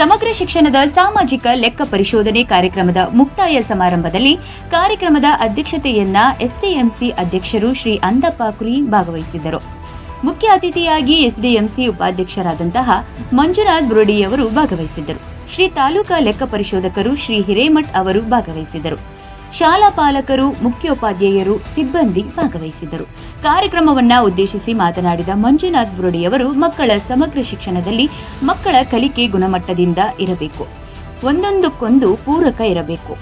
ಸಮಗ್ರ ಶಿಕ್ಷಣದ ಸಾಮಾಜಿಕ ಲೆಕ್ಕ ಪರಿಶೋಧನೆ ಕಾರ್ಯಕ್ರಮದ ಮುಕ್ತಾಯ ಸಮಾರಂಭದಲ್ಲಿ ಕಾರ್ಯಕ್ರಮದ ಅಧ್ಯಕ್ಷತೆಯನ್ನ ಎಸ್ಡಿಎಂಸಿ ಅಧ್ಯಕ್ಷರು ಶ್ರೀ ಅಂದಪ್ಪ ಕುರಿ ಭಾಗವಹಿಸಿದ್ದರು. ಮುಖ್ಯ ಅತಿಥಿಯಾಗಿ ಎಸ್ಡಿಎಂಸಿ ಉಪಾಧ್ಯಕ್ಷರಾದಂತಹ ಮಂಜುನಾಥ್ ಬುರುಡಿಯವರು ಭಾಗವಹಿಸಿದ್ದರು. ಶ್ರೀ ತಾಲೂಕಾ ಲೆಕ್ಕ ಪರಿಶೋಧಕರು ಶ್ರೀ ಹಿರೇಮಠ್ ಅವರು ಭಾಗವಹಿಸಿದ್ದರು. ಶಾಲಾ ಪಾಲಕರು, ಮುಖ್ಯೋಪಾಧ್ಯಾಯರು ಸಿಬ್ಬಂದಿ ಭಾಗವಹಿಸಿದ್ದರು. ಕಾರ್ಯಕ್ರಮವನ್ನ ಉದ್ದೇಶಿಸಿ ಮಾತನಾಡಿದ ಮಂಜುನಾಥ್ ಬುರುಡಿಯವರು, ಮಕ್ಕಳ ಸಮಗ್ರ ಶಿಕ್ಷಣದಲ್ಲಿ ಮಕ್ಕಳ ಕಲಿಕೆ ಗುಣಮಟ್ಟದಿಂದ ಇರಬೇಕು. ಒಂದೊಂದಕ್ಕೊಂದು ಪೂರಕ ಇರಬೇಕು.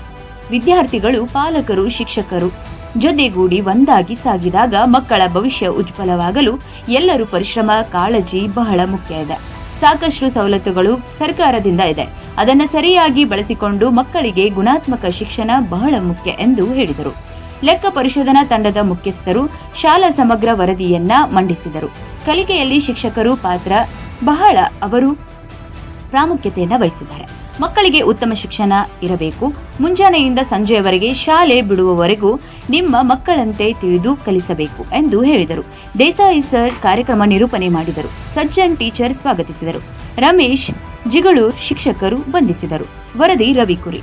ವಿದ್ಯಾರ್ಥಿಗಳು, ಪಾಲಕರು, ಶಿಕ್ಷಕರು ಜೊತೆಗೂಡಿ ಒಂದಾಗಿ ಸಾಗಿದಾಗ ಮಕ್ಕಳ ಭವಿಷ್ಯ ಉಜ್ವಲವಾಗಲು ಎಲ್ಲರೂ ಪರಿಶ್ರಮ, ಕಾಳಜಿ ಬಹಳ ಮುಖ್ಯ ಇದೆ. ಸಾಕಷ್ಟು ಸವಲತ್ತುಗಳು ಸರ್ಕಾರದಿಂದ ಇದೆ. ಅದನ್ನು ಸರಿಯಾಗಿ ಬಳಸಿಕೊಂಡು ಮಕ್ಕಳಿಗೆ ಗುಣಾತ್ಮಕ ಶಿಕ್ಷಣ ಬಹಳ ಮುಖ್ಯ ಎಂದು ಹೇಳಿದರು. ಲೆಕ್ಕ ಪರಿಶೋಧನಾ ತಂಡದ ಮುಖ್ಯಸ್ಥರು ಶಾಲಾ ಸಮಗ್ರ ವರದಿಯನ್ನ ಮಂಡಿಸಿದರು. ಕಲಿಕೆಯಲ್ಲಿ ಶಿಕ್ಷಕರು ಪಾತ್ರ ಬಹಳ ಅವರು ಪ್ರಾಮುಖ್ಯತೆಯನ್ನು ವಹಿಸಿದ್ದಾರೆ. ಮಕ್ಕಳಿಗೆ ಉತ್ತಮ ಶಿಕ್ಷಣ ಇರಬೇಕು. ಮುಂಜಾನೆಯಿಂದ ಸಂಜೆಯವರೆಗೆ ಶಾಲೆ ಬಿಡುವವರೆಗೂ ನಿಮ್ಮ ಮಕ್ಕಳಂತೆ ತಿಳಿದು ಕಲಿಸಬೇಕು ಎಂದು ಹೇಳಿದರು. ದೇಸಾಯಿ ಸರ್ ಕಾರ್ಯಕ್ರಮ ನಿರೂಪಣೆ ಮಾಡಿದರು. ಸಜ್ಜನ್ ಟೀಚರ್ ಸ್ವಾಗತಿಸಿದರು. ರಮೇಶ್ ಜಿಗಳೂರ್ ಶಿಕ್ಷಕರು ವಂದಿಸಿದರು. ವರದಿ ರವಿಕುರಿ.